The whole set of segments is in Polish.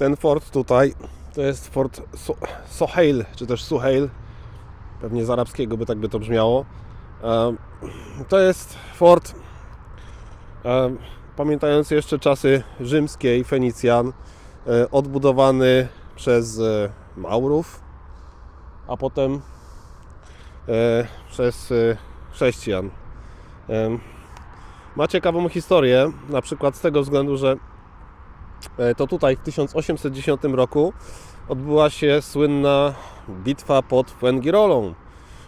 Ten fort tutaj to jest fort so Sohail, czy też Suhail. Pewnie z arabskiego by tak by to brzmiało. To jest fort pamiętający jeszcze czasy rzymskie i Fenicjan, e, odbudowany przez e, Maurów, a potem e, przez chrześcijan. Ma ciekawą historię, na przykład z tego względu, że to tutaj w 1810 roku odbyła się słynna bitwa pod Fuengirolą,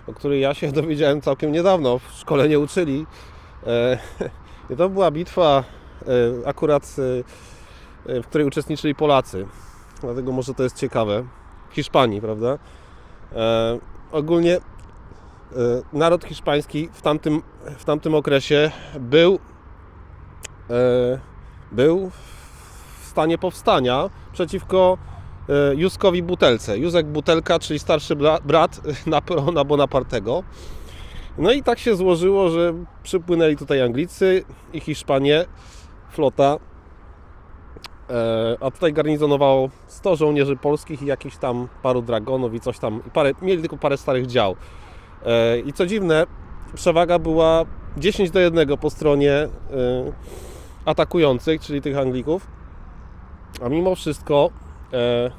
o której ja się dowiedziałem całkiem niedawno, w szkole nie uczyli. E, I to była bitwa e, akurat, e, e, w której uczestniczyli Polacy, dlatego może to jest ciekawe. Hiszpanii, prawda? E, Ogólnie e, naród hiszpański w tamtym, w tamtym okresie był, e, był stanie powstania przeciwko e, Józkowi Butelce. Józek Butelka, czyli starszy bra- brat Napoleona Bonapartego. No i tak się złożyło, że przypłynęli tutaj Anglicy i Hiszpanie, flota, e, a tutaj garnizonowało 100 żołnierzy polskich i jakichś tam paru dragonów i coś tam, i parę, mieli tylko parę starych dział. E, I co dziwne, przewaga była 10 do 1 po stronie atakujących, czyli tych Anglików. A mimo wszystko e,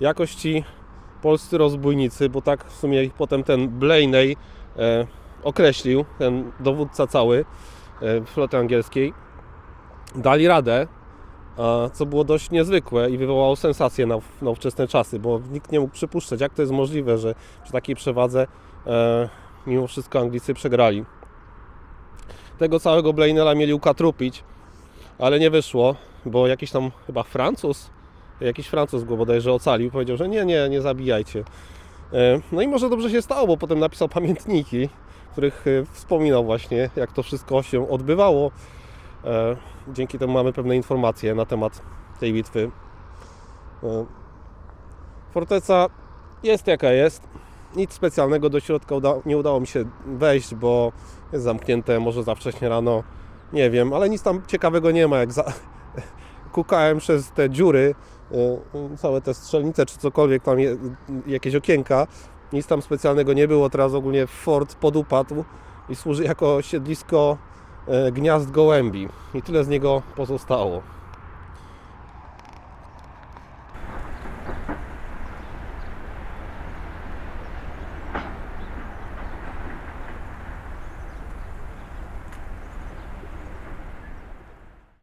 jakoś ci polscy rozbójnicy, bo tak w sumie ich potem ten Blaney e, określił, ten dowódca cały e, floty angielskiej, dali radę, a co było dość niezwykłe i wywołało sensację na, na ówczesne czasy, bo nikt nie mógł przypuszczać, jak to jest możliwe, że przy takiej przewadze e, mimo wszystko Anglicy przegrali. Tego całego Blainella mieli ukatrupić, ale nie wyszło, bo jakiś tam chyba Francuz, jakiś Francuz go bodajże ocalił, powiedział, że nie, nie, nie zabijajcie. E, No i może dobrze się stało, bo potem napisał pamiętniki, w których e, wspominał właśnie, jak to wszystko się odbywało. E, Dzięki temu mamy pewne informacje na temat tej bitwy. Forteca jest jaka jest. Nic specjalnego do środka uda, nie udało mi się wejść, bo jest zamknięte, może za wcześnie rano, nie wiem, ale nic tam ciekawego nie ma. Jak za... kukałem przez te dziury, e, całe te strzelnice czy cokolwiek tam, je, jakieś okienka, nic tam specjalnego nie było. Teraz ogólnie fort podupadł i służy jako siedlisko e, gniazd gołębi i tyle z niego pozostało.